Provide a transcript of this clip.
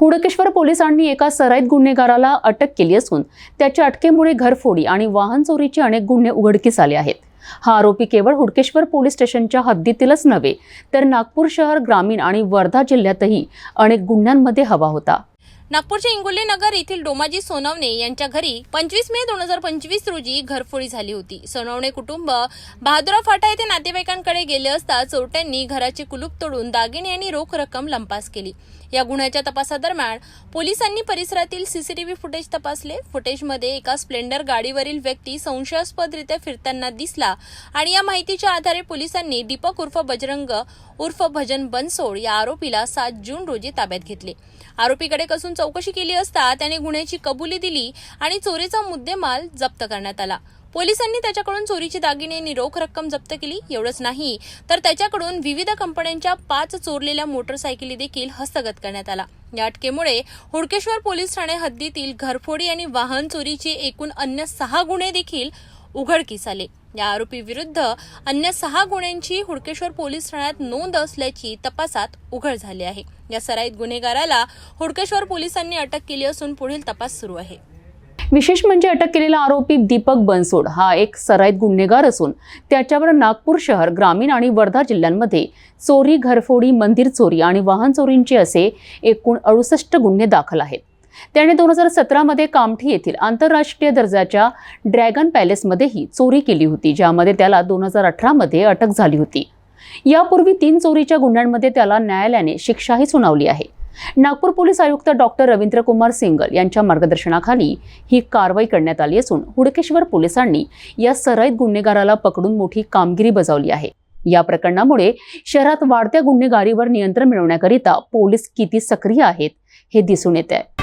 हुडकेश्वर पोलिसांनी एका सराईत गुन्हेगाराला अटक केली असून त्याच्या अटकेमुळे घरफोडी आणि वाहन चोरीचे अनेक गुन्हे उघडकीस आले आहेत. हा आरोपी केवळ हुडकेश्वर पोलीस स्टेशनच्या हद्दीतीलच नव्हे तर नागपूर शहर ग्रामीण आणि वर्धा जिल्ह्यातही अनेक गुन्ह्यांमध्ये हवा होता. नागपूरच्या इंगोले नगर येथील डोमाजी सोनवणे यांच्या घरी पंचवीस मे दोन हजार पंचवीस रोजी घरफोडी झाली होती. सोनवणे कुटुंब बहादुरा फाटा येथे नातेवाईकांकडे गेले असता चोरट्यांनी घराचे कुलूप तोडून दागिने आणि रोख रक्कम लंपास केली. या गुन्ह्याच्या तपासादरम्यान पोलिसांनी परिसरातील सीसीटीव्ही फुटेज तपासले. फुटेजमध्ये एका स्प्लेंडर गाडीवरील व्यक्ती संशयास्पदरित्या फिरताना दिसला आणि या माहितीच्या आधारे पोलिसांनी दीपक उर्फ बजरंग उर्फ भजन बनसोड या आरोपीला सात जून रोजी ताब्यात घेतले. आरोपीकडे कसून चौकशी केली असता त्याने गुन्ह्याची कबुली दिली आणि चोरीचा मुद्देमाल जप्त करण्यात आला. पोलिसांनी त्याच्याकडून चोरीचे दागिने आणि रोख रक्कम जप्त केली एवढंच नाही. तर त्याच्याकडून विविध कंपन्यांच्या पाच चोरलेल्या मोटरसायकली देखील हस्तगत करण्यात आला. या अटकेमुळे हुडकेश्वर पोलीस ठाणे हद्दीतील घरफोडी आणि वाहन चोरीचे एकूण अन्य सहा गुन्हे देखील उघडकीस आले. या आरोपी विरुद्ध अन्य सहा गुन्ह्यांची हुडकेश्वर पोलीस ठाण्यात नोंद असल्याची तपासात उघड झाली आहे. या सराईत गुन्हेगाराला हुडकेश्वर पोलिसांनी अटक केली असून पुढील तपास सुरू आहे. विशेष म्हणजे अटक केलेला आरोपी दीपक बनसोड हा एक सराईत गुन्हेगार असून त्याच्यावर नागपूर शहर ग्रामीण आणि वर्धा जिल्ह्यांमध्ये चोरी घरफोडी मंदिर चोरी आणि वाहन चोरींचे असे एकूण अडुसष्ट गुन्हे दाखल आहेत. त्याने दोन हजार सतरामध्ये कामठी येथील आंतरराष्ट्रीय दर्जाच्या ड्रॅगन पॅलेसमध्येही चोरी केली होती ज्यामध्ये त्याला दोन हजार अठरामध्ये अटक झाली होती. यापूर्वी तीन चोरीच्या गुन्ह्यांमध्ये त्याला न्यायालयाने शिक्षाही सुनावली आहे. नागपूर पोलीस आयुक्त डॉक्टर रवींद्र कुमार सिंगल यांच्या मार्गदर्शनाखाली ही कारवाई करण्यात आली असून हुडकेश्वर पोलिसांनी या सराईत गुन्हेगाराला पकडून मोठी कामगिरी बजावली आहे. या प्रकरणामुळे शहरात वाढत्या गुन्हेगारीवर नियंत्रण मिळवण्याकरिता पोलीस किती सक्रिय आहेत हे दिसून येत आहे.